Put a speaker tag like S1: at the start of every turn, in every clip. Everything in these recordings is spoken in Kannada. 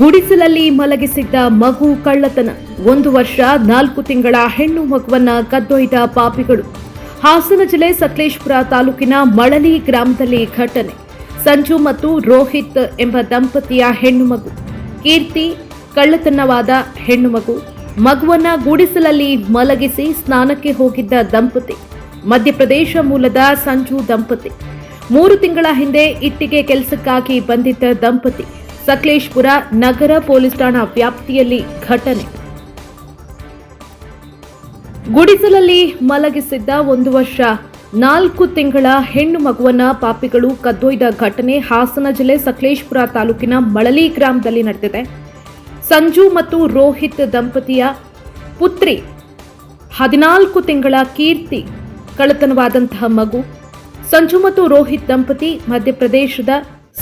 S1: ಗುಡಿಸಲಲ್ಲಿ ಮಲಗಿಸಿದ್ದ ಮಗು ಕಳ್ಳತನ ಒಂದು ವರ್ಷ ನಾಲ್ಕು ತಿಂಗಳ ಹೆಣ್ಣು ಮಗುವನ್ನ ಕದ್ದೊಯ್ದ ಪಾಪಿಗಳು ಹಾಸನ ಜಿಲ್ಲೆ ಸಕಲೇಶ್ಪುರ ತಾಲೂಕಿನ ಮಳಲಿ ಗ್ರಾಮದಲ್ಲಿ ಘಟನೆ ಸಂಜು ಮತ್ತು ರೋಹಿತ್ ಎಂಬ ದಂಪತಿಯ ಹೆಣ್ಣು ಮಗು ಕೀರ್ತಿ ಕಳ್ಳತನವಾದ ಹೆಣ್ಣು ಮಗು ಮಗುವನ್ನ ಗುಡಿಸಲಲ್ಲಿ ಮಲಗಿಸಿ ಸ್ನಾನಕ್ಕೆ ಹೋಗಿದ್ದ ದಂಪತಿ ಮಧ್ಯಪ್ರದೇಶ ಮೂಲದ ಸಂಜು ದಂಪತಿ ಮೂರು ತಿಂಗಳ ಹಿಂದೆ ಇಟ್ಟಿಗೆ ಕೆಲಸಕ್ಕಾಗಿ ಬಂದಿದ್ದ ದಂಪತಿ ಸಕಲೇಶ್ಪುರ ನಗರ ಪೊಲೀಸ್ ಠಾಣಾ ವ್ಯಾಪ್ತಿಯಲ್ಲಿ ಘಟನೆ ಗುಡಿಸಲಲ್ಲಿ ಮಲಗಿಸಿದ್ದ ಒಂದು ವರ್ಷ ನಾಲ್ಕು ತಿಂಗಳ ಹೆಣ್ಣು ಮಗುವನ್ನ ಪಾಪಿಗಳು ಕದ್ದೊಯ್ದ ಘಟನೆ ಹಾಸನ ಜಿಲ್ಲೆ ಸಕಲೇಶ್ಪುರ ತಾಲೂಕಿನ ಮಳಲಿ ಗ್ರಾಮದಲ್ಲಿ ನಡೆದಿದೆ ಸಂಜು ಮತ್ತು ರೋಹಿತ್ ದಂಪತಿಯ ಪುತ್ರಿ ಹದಿನಾಲ್ಕು ತಿಂಗಳ ಕೀರ್ತಿ ಕಳತನವಾದಂತಹ ಮಗು ಸಂಜು ಮತ್ತು ರೋಹಿತ್ ದಂಪತಿ ಮಧ್ಯಪ್ರದೇಶದ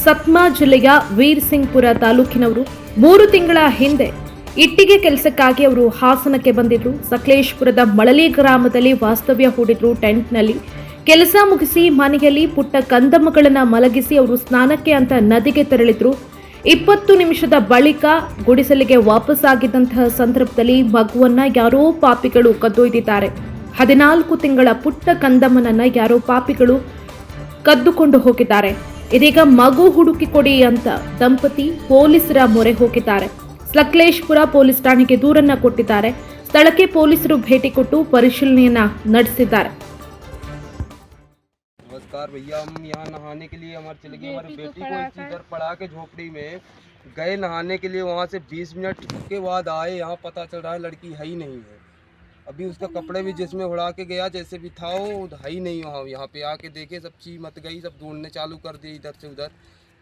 S1: ಸತ್ಮಾ ಜಿಲ್ಲೆಯ ವೀರ್ ಸಿಂಗ್ಪುರ ತಾಲೂಕಿನವರು ಮೂರು ತಿಂಗಳ ಹಿಂದೆ ಇಟ್ಟಿಗೆ ಕೆಲಸಕ್ಕಾಗಿ ಅವರು ಹಾಸನಕ್ಕೆ ಬಂದಿದ್ರು ಸಕಲೇಶ್ಪುರದ ಮಳಲಿ ಗ್ರಾಮದಲ್ಲಿ ವಾಸ್ತವ್ಯ ಹೂಡಿದ್ರು ಟೆಂಟ್ನಲ್ಲಿ ಕೆಲಸ ಮುಗಿಸಿ ಮನೆಯಲ್ಲಿ ಪುಟ್ಟ ಕಂದಮ್ಮಗಳನ್ನು ಮಲಗಿಸಿ ಅವರು ಸ್ನಾನಕ್ಕೆ ಅಂತ ನದಿಗೆ ತೆರಳಿದ್ರು ಇಪ್ಪತ್ತು ನಿಮಿಷದ ಬಳಿಕ ಗುಡಿಸಲಿಗೆ ವಾಪಸ್ ಆಗಿದ್ದಂತಹ ಸಂದರ್ಭದಲ್ಲಿ ಮಗುವನ್ನ ಯಾರೋ ಪಾಪಿಗಳು ಕದ್ದೊಯ್ದಿದ್ದಾರೆ ಹದಿನಾಲ್ಕು ತಿಂಗಳ ಪುಟ್ಟ ಕಂದಮ್ಮನನ್ನ ಯಾರೋ ಪಾಪಿಗಳು ಕದ್ದುಕೊಂಡು ಹೋಗಿದ್ದಾರೆ ಇದೇಕ ಮಗು ಹುಡುಕಿ ಕೊಡಿ ಅಂತ ದಂಪತಿ ಪೊಲೀಸ್ ರಮರೆ ಹೋಗಿದ್ದಾರೆ ಸ್ಲಕ್ಲೇಷ್ ಪುರ ಪೊಲೀಸ್ ಠಾಣೆಗೆ ದೂರನ್ನ ಕೊಟ್ಟಿದ್ದಾರೆ ಸ್ಥಳಕ್ಕೆ ಪೊಲೀಸರು ಭೇಟಿ ಕೊಟ್ಟು ಪರಿಶೀಲನನ್ನ ನಡೆಸಿದ್ದಾರೆ
S2: ನಮಸ್ಕಾರ भैया हम यहां नहाने के लिए अमरचिल की हमारी बेटी को बिस्तर पड़ा के झोपड़ी में गए नहाने के लिए वहां से 20 मिनट के बाद आए यहां पता चल रहा है लड़की है ही नहीं है अभी उसका कपड़े भी जिसमें उड़ा के गया जैसे भी था वो ही नहीं वहाँ यहाँ पे आके देखे सब चीज मत गई सब ढूंढने चालू कर दिए इधर से उधर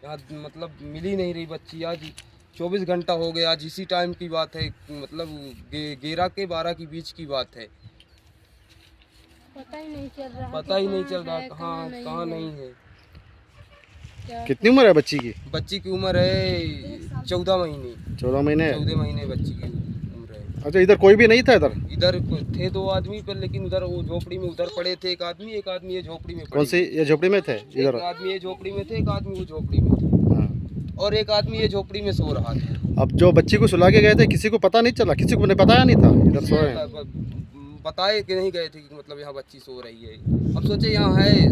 S2: यहाँ मतलब मिल ही नहीं रही बच्ची आज चौबीस घंटा हो गया आज इसी टाइम की बात है मतलब ग्यारह के बारह के बीच की बात है
S3: पता ही नहीं चल रहा
S2: पता ही नहीं चल रहा कहाँ कहाँ नहीं है
S4: कितनी उम्र है बच्ची की
S2: बच्ची की उम्र है चौदह महीने
S4: चौदह महीने
S2: चौदह महीने बच्ची की
S4: अच्छा इधर कोई भी नहीं था इधर
S2: इधर थे दो आदमी पर लेकिन उधर वो झोपड़ी में उधर पड़े थे एक आदमी एक आदमी ये झोपड़ी में
S4: कौन सी ये झोपड़ी में थे इधर
S2: आदमी ये झोपड़ी में थे एक आदमी वो झोपड़ी में थे
S4: हाँ।
S2: और एक आदमी ये झोपड़ी में सो रहा था
S4: अब जो बच्ची को सुला के गए थे किसी को पता नहीं चला किसी को बताया नहीं था इधर सोए
S2: बताए कि नहीं गए थे कि मतलब यहाँ बच्ची सो रही है अब सोचे यहाँ है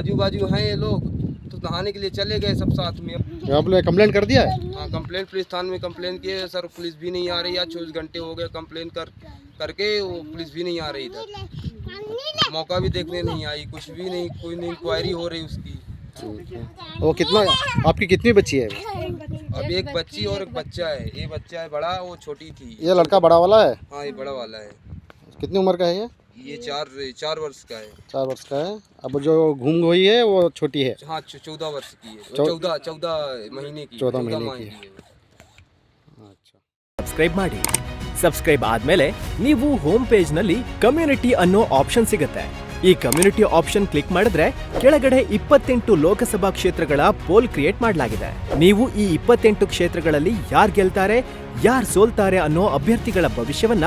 S2: आजू बाजू हैं ये लोग तो नहाने के लिए चले गए सब साथ में
S4: आपने कंप्लेंट कर दिया है
S2: हाँ कंप्लेंट पुलिस थाने में कंप्लेंट किए सर पुलिस भी नहीं आ रही है चौबीस घंटे हो गए कंप्लेंट कर करके वो पुलिस भी नहीं आ रही था मौका भी देखने नहीं आई कुछ भी नहीं कोई नहीं इंक्वायरी हो रही उसकी
S4: वो कितना आपकी कितनी बच्ची है
S2: अब एक बच्ची और एक बच्चा है ये बच्चा है बड़ा वो छोटी थी
S4: ये लड़का बड़ा वाला है
S2: हाँ ये बड़ा वाला है
S4: कितनी उम्र का है ये
S2: ಇದು
S4: 4 4 ವರ್ಷದ ಆಯಸ್ಸು ಇದೆ 4 ವರ್ಷದ ಆಯಸ್ಸು ಇದೆ ಈಗ ಜೋ ಗೂಮ್
S2: ہوئی ہے وہ چھوٹی ہے ہاں
S4: 14
S2: ವರ್ಷದ ಕೀ 14 14
S4: ತಿಂಗಳು ಕೀ
S2: 14
S4: ತಿಂಗಳು
S2: ಕೀ
S4: ಅಚ್ಚಾ
S5: ಸಬ್ಸ್ಕ್ರೈಬ್ ಮಾಡಿ ಸಬ್ಸ್ಕ್ರೈಬ್ ಆದಮೇಲೆ ನೀವು ಹೋಮ್ ಪೇಜ್ ನಲ್ಲಿ ಕಮ್ಯೂನಿಟಿ ಅನ್ನೋ ಆಪ್ಷನ್ ಸಿಗುತ್ತೆ ಈ ಕಮ್ಯೂನಿಟಿ ಆಪ್ಷನ್ ಕ್ಲಿಕ್ ಮಾಡಿದ್ರೆ ಕೆಳಗೆಡೆ 28 ಲೋಕಸಭಾ ಕ್ಷೇತ್ರಗಳ ಪೋಲ್ ಕ್ರಿಯೇಟ್ ಮಾಡ್ಲಾಗಿ ಇದೆ ನೀವು ಈ 28 ಕ್ಷೇತ್ರಗಳಲ್ಲಿ ಯಾರು ಗೆಲ್ತಾರೆ ಯಾರು ಸೋಲ್ತಾರೆ ಅನ್ನೋ ಅಭ್ಯರ್ಥಿಗಳ ಭವಿಷ್ಯವನ್ನ